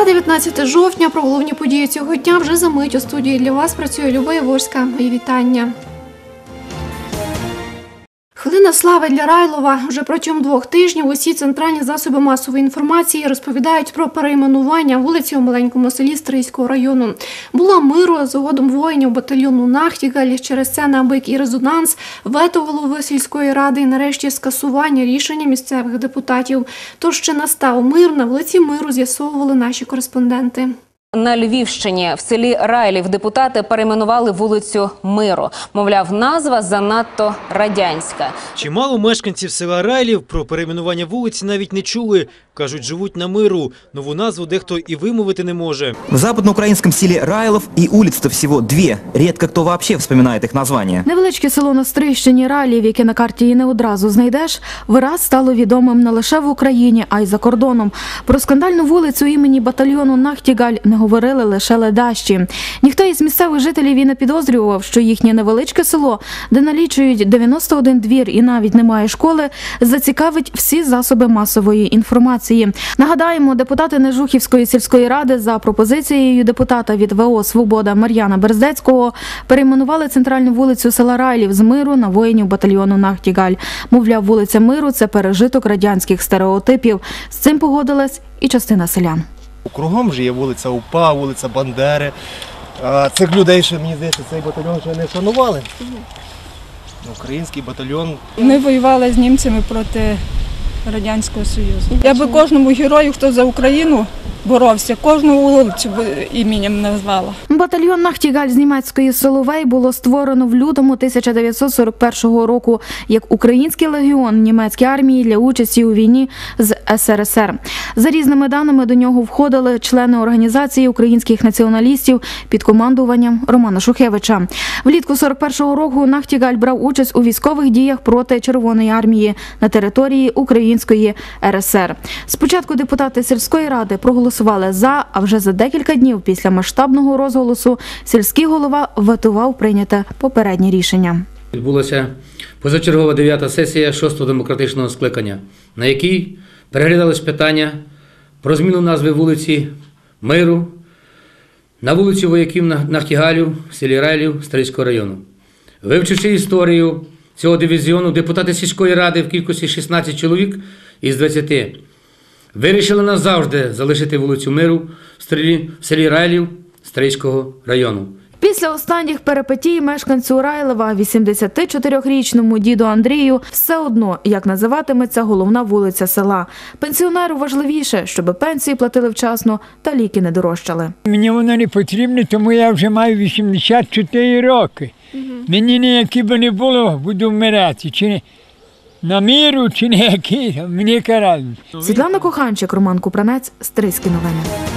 Середа, 19 жовтня. Про головні події цього дня вже за мить у студії для вас працює Люба Яворська. Мої вітання. Хвилина слави для Райлова. Вже протягом двох тижнів усі центральні засоби масової інформації розповідають про перейменування вулиці у маленькому селі Стрийського району. Була миру згодом воїнів батальйону Нахтігаль. Через це набик і резонанс, вето голови сільської ради і нарешті скасування рішення місцевих депутатів. Тож ще настав мир на вулиці Миру з'ясовували наші кореспонденти. На Львівщині в селі Райлів депутати перейменували вулицю Миру. Мовляв, назва занадто радянська. Чимало мешканців села Райлів про перейменування вулиці навіть не чули. Кажуть, живуть на миру. Нову назву дехто і вимовити не може. В западноукраинском селе Райлов и улиц-то всего две. Редко кто вообще вспоминает их название. Невеличке село на Стрийщині Ралів, яке на карті і не одразу знайдеш, вираз стало відомим не лише в Україні, а й за кордоном. Про скандальну вулицю імені батальйону Нахтігаль не говорили лише ледащі. Ніхто із місцевих жителів і не підозрював, що їхнє невеличке село, де налічують 91 двір і навіть немає школи, зацікавить всі засоби масової інформації. Нагадаємо, депутати Нежухівської сільської ради за пропозицією депутата від ВО Свобода Мар'яна Берздецького перейменували центральну вулицю села Райлів з миру на воїнів батальйону Нахтігаль. Мовляв, вулиця миру це пережиток радянських стереотипів. З цим погодилась і частина селян. Кругом же є вулиця УПА, вулиця Бандери. Цих людей ще, мені здається, цей батальйон ще не шанували. Український батальйон Ми воювали з німцями проти Радянського Союзу. Я би кожному герою, хто за Україну боровся, кожну вулицю іменем назвала. Батальйон Нахтігаль з німецької Соловей було створено в лютому 1941 року як український легіон німецької армії для участі у війні з СРСР. За різними даними до нього входили члени організації українських націоналістів під командуванням Романа Шухевича. Влітку 41-го року Нахтігаль брав участь у військових діях проти Червоної армії на території Української РСР. Спочатку депутати сільської ради проголосували за, а вже за декілька днів після масштабного розголосу сільський голова ветував прийняте попереднє рішення. Відбулася позачергова дев'ята сесія шостого демократичного скликання, на якій переглядались питання про зміну назви вулиці Миру на вулицю вояків На- Нахтігалю в селі Райлів Стрийського району. Вивчивши історію цього дивізіону, депутати сільської ради в кількості 16 чоловік із 20 вирішили назавжди залишити вулицю Миру в селі Райлів Стрийського району. Після останніх перипетій мешканцю Райлева, 84-річному діду Андрію, все одно, як називатиметься головна вулиця села. Пенсіонеру важливіше, щоб пенсії платили вчасно та ліки не дорожчали. Мені воно не потрібно, тому я вже маю 84 роки. Мені ніякі би не було, буду вмирати. Чи не на міру, чи не які, мені карали. Світлана Коханчик, Роман Купранець, Стрийські новини.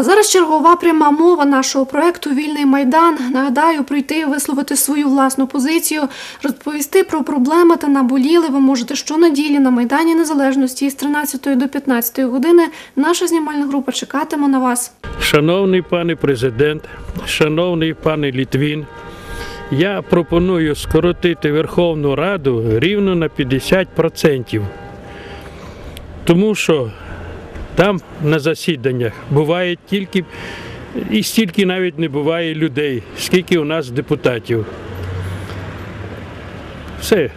А зараз чергова пряма мова нашого проекту Вільний майдан. Нагадаю, прийти висловити свою власну позицію, розповісти про проблеми та наболіли. Ви можете щонеділі на майдані Незалежності з 13 до 15 години. Наша знімальна група чекатиме на вас. Шановний пане президент, шановний пане Літвін, я пропоную скоротити Верховну Раду рівно на 50%. Тому що там на засіданнях буває тільки і стільки навіть не буває людей, скільки у нас депутатів. Все.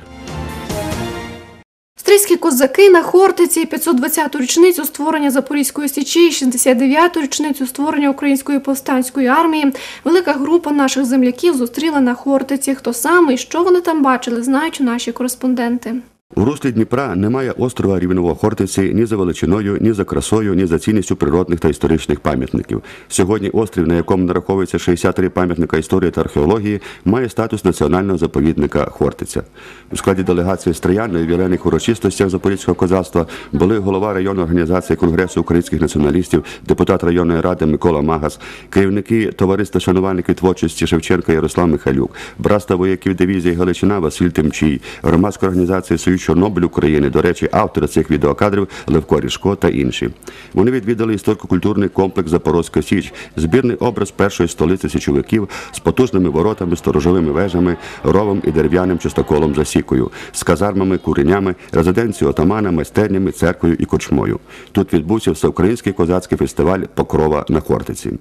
Стрийські козаки на Хортиці 520-ту річницю створення Запорізької січі, 69-ту річницю створення Української повстанської армії. Велика група наших земляків зустріла на Хортиці. Хто саме і що вони там бачили, знають наші кореспонденти. У руслі Дніпра немає острова рівного Хортиці ні за величиною, ні за красою, ні за цінністю природних та історичних пам'ятників. Сьогодні острів, на якому нараховується 63 пам'ятника історії та археології, має статус національного заповідника Хортиця. У складі делегації Стриян на ювілейних урочистостях Запорізького козацтва були голова районної організації Конгресу українських націоналістів, депутат районної ради Микола Магас, керівники товариства шанувальників творчості Шевченка Ярослав Михайлюк, братства вояків дивізії Галичина Василь Тимчій, громадська організація Союз Чорнобиль України. До речі, автори цих відеокадрів Левко Рішко та інші. Вони відвідали історико-культурний комплекс Запорозька Січ, збірний образ першої столиці січовиків з потужними воротами, сторожовими вежами, ровом і дерев'яним частоколом засікою, з казармами, куренями, резиденцією отамана, майстернями, церквою і корчмою. Тут відбувся всеукраїнський козацький фестиваль Покрова на Хортиці.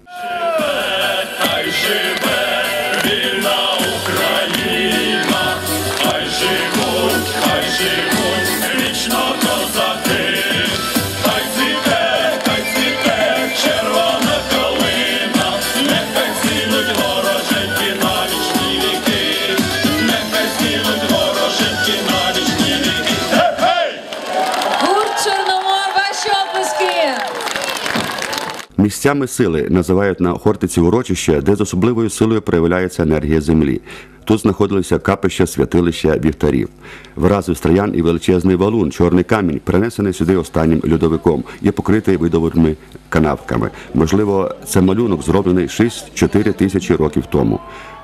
Місцями сили називають на Хортиці урочище, де з особливою силою проявляється енергія землі. Тут знаходилися капища, святилища, вівтарів. Вразив стріян і величезний валун, чорний камінь, перенесений сюди останнім льодовиком, є покритий видовими канавками. Можливо, це малюнок зроблений 6-4 тисячі років тому.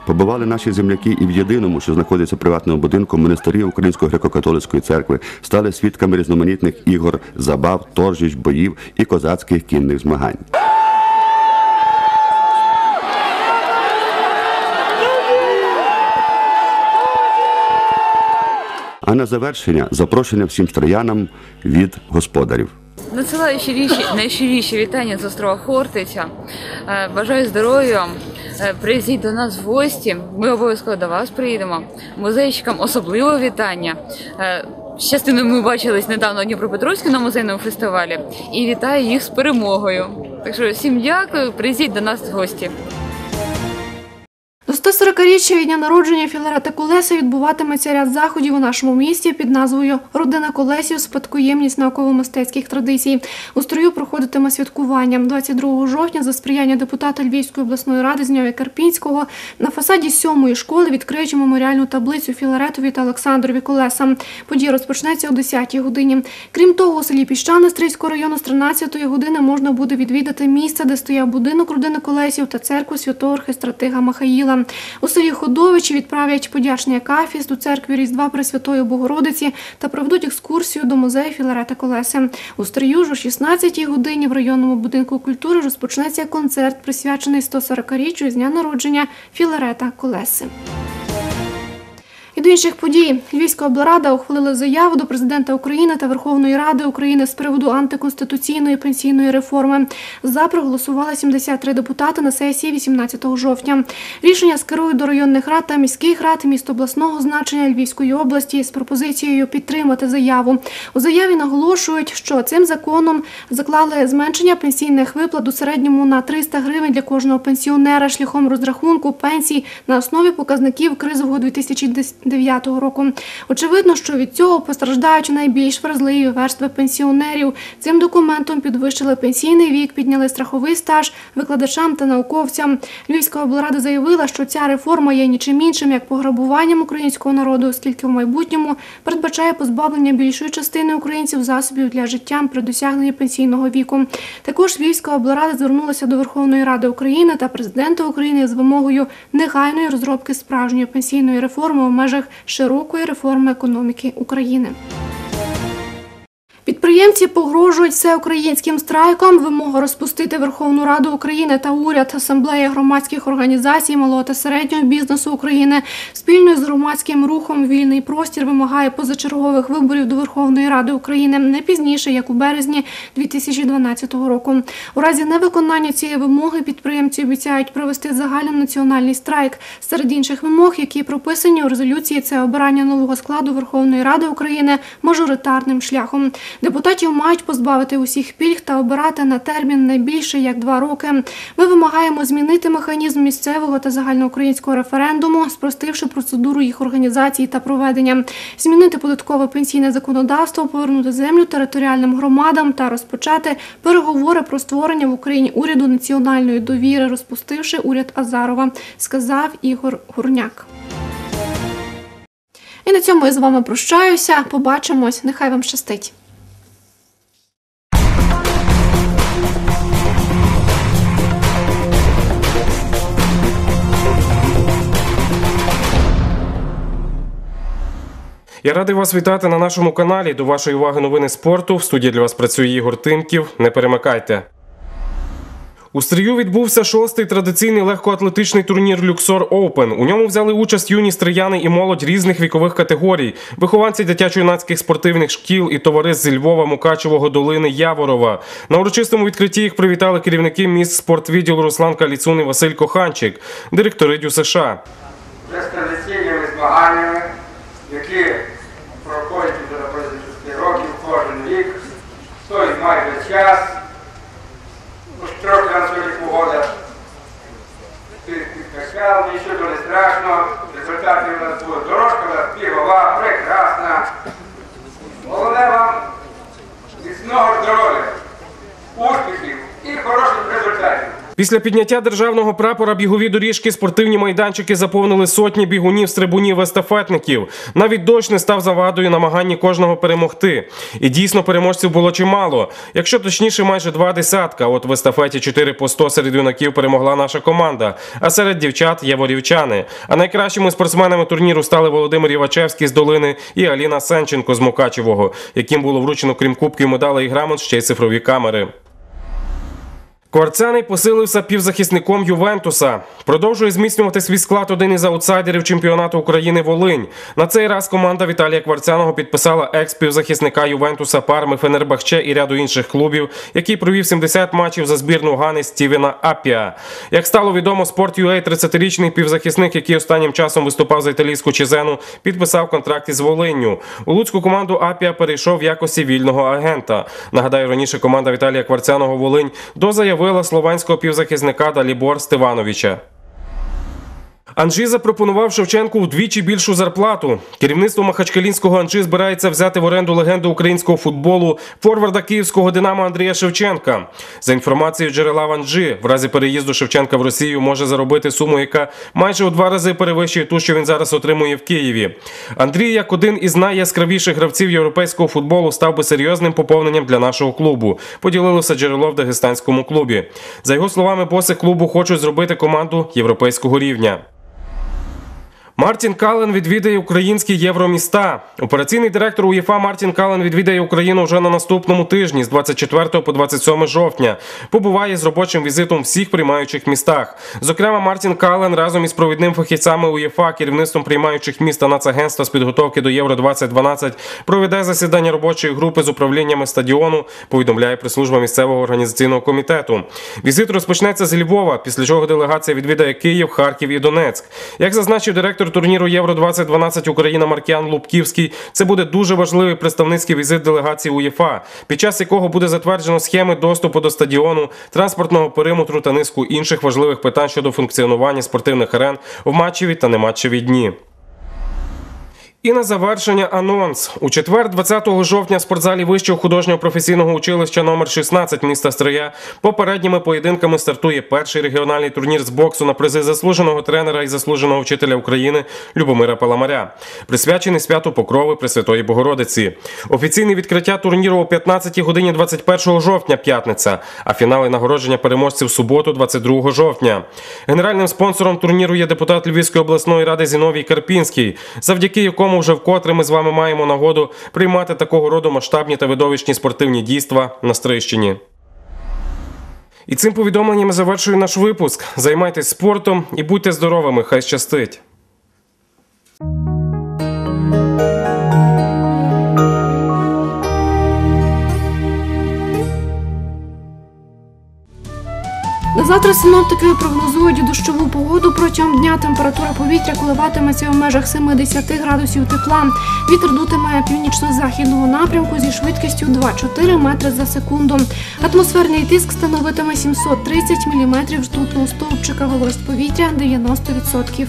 Побували наші земляки і в єдиному, що знаходиться в приватному будинку монастирі Української греко-католицької церкви, стали свідками різноманітних ігор, забав, торжищ, боїв і козацьких кінних змагань. А на завершення запрошення всім строянам від господарів. Надсилаю щиріші, найщиріші вітання з острова Хортиця. Е, Бажаю здоров'я. Е, Приїздіть до нас в гості. Ми обов'язково до вас приїдемо. Музейщикам особливо вітання. Е, З частиною ми бачились недавно Дніпропетровську на музейному фестивалі і вітаю їх з перемогою. Так що всім дякую, приїздіть до нас в гості. До 140-річчя від дня народження Філарета Колеса відбуватиметься ряд заходів у нашому місті під назвою Родина Колесів спадкоємність науково-мистецьких традицій. У строю проходитиме святкування 22 жовтня за сприяння депутата Львівської обласної ради Зняви Карпінського на фасаді сьомої школи відкриють меморіальну таблицю Філаретові та Олександрові Колеса. Подія розпочнеться о 10-й годині. Крім того, у селі Піщане Стрийського району з 13-ї години можна буде відвідати місце, де стояв будинок родини Колесів та церкву святого архистратига Махаїла. У селі Ходовичі відправлять подячний кафіс до церкви Різдва Пресвятої Богородиці та проведуть екскурсію до музею Філарета Колеси. У Стрию о 16-й годині в районному будинку культури розпочнеться концерт, присвячений 140-річчю з дня народження Філарета Колеси. Інших подій Львівська облрада ухвалила заяву до президента України та Верховної Ради України з приводу антиконституційної пенсійної реформи. За проголосували 73 депутати на сесії 18 жовтня. Рішення скерують до районних рад та міських рад міст обласного значення Львівської області з пропозицією підтримати заяву. У заяві наголошують, що цим законом заклали зменшення пенсійних виплат у середньому на 300 гривень для кожного пенсіонера шляхом розрахунку пенсій на основі показників кризового 2010 2009 року. Очевидно, що від цього постраждають найбільш вразливі верстви пенсіонерів. Цим документом підвищили пенсійний вік, підняли страховий стаж викладачам та науковцям. Львівська облрада заявила, що ця реформа є нічим іншим, як пограбуванням українського народу, оскільки в майбутньому передбачає позбавлення більшої частини українців засобів для життя при досягненні пенсійного віку. Також Львівська облрада звернулася до Верховної Ради України та президента України з вимогою негайної розробки справжньої пенсійної реформи у межах широкої реформи економіки України. Підприємці погрожують всеукраїнським страйком. Вимога розпустити Верховну Раду України та уряд асамблеї громадських організацій малого та середнього бізнесу України спільно з громадським рухом Вільний простір вимагає позачергових виборів до Верховної Ради України не пізніше, як у березні 2012 року. У разі невиконання цієї вимоги підприємці обіцяють провести загальнонаціональний страйк. Серед інших вимог, які прописані у резолюції, це обирання нового складу Верховної Ради України мажоритарним шляхом. Депутатів мають позбавити усіх пільг та обирати на термін не більше як два роки. Ми вимагаємо змінити механізм місцевого та загальноукраїнського референдуму, спростивши процедуру їх організації та проведення, змінити податкове пенсійне законодавство, повернути землю територіальним громадам та розпочати переговори про створення в Україні уряду національної довіри, розпустивши уряд Азарова, сказав Ігор Гурняк. І на цьому я з вами прощаюся. Побачимось. Нехай вам щастить. Я радий вас вітати на нашому каналі. До вашої уваги новини спорту. В студії для вас працює Ігор Тимків. Не перемикайте. У стрію відбувся шостий традиційний легкоатлетичний турнір Люксор Оупен. У ньому взяли участь юні стрияни і молодь різних вікових категорій, вихованці дитячо-юнацьких спортивних шкіл і товариств зі Львова, Мукачевого, Долини, Яворова. На урочистому відкритті їх привітали керівники міст спортвідділу Руслан Каліцун і Василь Коханчик, директори ДЮСШ. з традиційними змаганнями, discuss Після підняття державного прапора бігові доріжки спортивні майданчики заповнили сотні бігунів, стрибунів, естафетників. Навіть дощ не став завадою намаганні кожного перемогти. І дійсно переможців було чимало. Якщо точніше, майже два десятка. От в естафеті 4 по 100 серед юнаків перемогла наша команда. А серед дівчат яворівчани. А найкращими спортсменами турніру стали Володимир Івачевський з долини і Аліна Сенченко з Мукачевого, яким було вручено крім кубків медалей і грамот ще й цифрові камери. Кварцяний посилився півзахисником Ювентуса. Продовжує зміцнювати свій склад один із аутсайдерів чемпіонату України Волинь. На цей раз команда Віталія Кварцяного підписала екс-півзахисника Ювентуса Парми Фенербахче і ряду інших клубів, який провів 70 матчів за збірну Гани Стівена Апіа. Як стало відомо, спорт UA 30-річний півзахисник, який останнім часом виступав за італійську Чизену, підписав контракт із Волинню. У луцьку команду Апіа перейшов в якості вільного агента. Нагадаю, раніше команда Віталія Кварцяного Волинь дозаявила словенського півзахисника Далібор Стивановича. Анжі запропонував Шевченку вдвічі більшу зарплату. Керівництво Махачкалінського Анжі збирається взяти в оренду легенду українського футболу форварда київського Динамо Андрія Шевченка. За інформацією джерела в Анжі, в разі переїзду Шевченка в Росію може заробити суму, яка майже у два рази перевищує ту, що він зараз отримує в Києві. Андрій, як один із найяскравіших гравців європейського футболу, став би серйозним поповненням для нашого клубу. Поділилося джерело в дагестанському клубі. За його словами, боси клубу хочуть зробити команду європейського рівня. Мартін Кален відвідає українські євроміста. Операційний директор УЄФА Мартін Кален відвідає Україну вже на наступному тижні з 24 по 27 жовтня. Побуває з робочим візитом всіх приймаючих містах. Зокрема, Мартін Кален разом із провідним фахівцями УЄФА, керівництвом приймаючих міст та Нацагентства з підготовки до Євро 2012 проведе засідання робочої групи з управліннями стадіону. Повідомляє прес-служба місцевого організаційного комітету. Візит розпочнеться з Львова, після чого делегація відвідає Київ, Харків і Донецьк. Як зазначив директор турніру Євро 2012 Україна Маркіан Лубківський, це буде дуже важливий представницький візит делегації УЄФА, під час якого буде затверджено схеми доступу до стадіону, транспортного периметру та низку інших важливих питань щодо функціонування спортивних арен в матчеві та нематчеві дні. І на завершення анонс. У четвер, 20 жовтня, в спортзалі Вищого художнього професійного училища номер 16 міста Стрия попередніми поєдинками стартує перший регіональний турнір з боксу на призи заслуженого тренера і заслуженого вчителя України Любомира Паламаря, присвячений святу Покрови Пресвятої Богородиці. Офіційне відкриття турніру о 15 годині 21 жовтня, п'ятниця, а фінали нагородження переможців суботу, 22 жовтня. Генеральним спонсором турніру є депутат Львівської обласної ради Зіновій Карпінський, завдяки якому вже вкотре ми з вами маємо нагоду приймати такого роду масштабні та видовищні спортивні дійства на Стрищині. І цим повідомленням завершую наш випуск. Займайтесь спортом і будьте здоровими. Хай щастить! Завтра синоптики прогнозують дощову погоду. Протягом дня температура повітря коливатиметься в межах 70 градусів тепла. Вітер дутиме північно-західного напрямку зі швидкістю 2-4 метри за секунду. Атмосферний тиск становитиме 730 міліметрів ртутного стовпчика, вологість повітря 90%.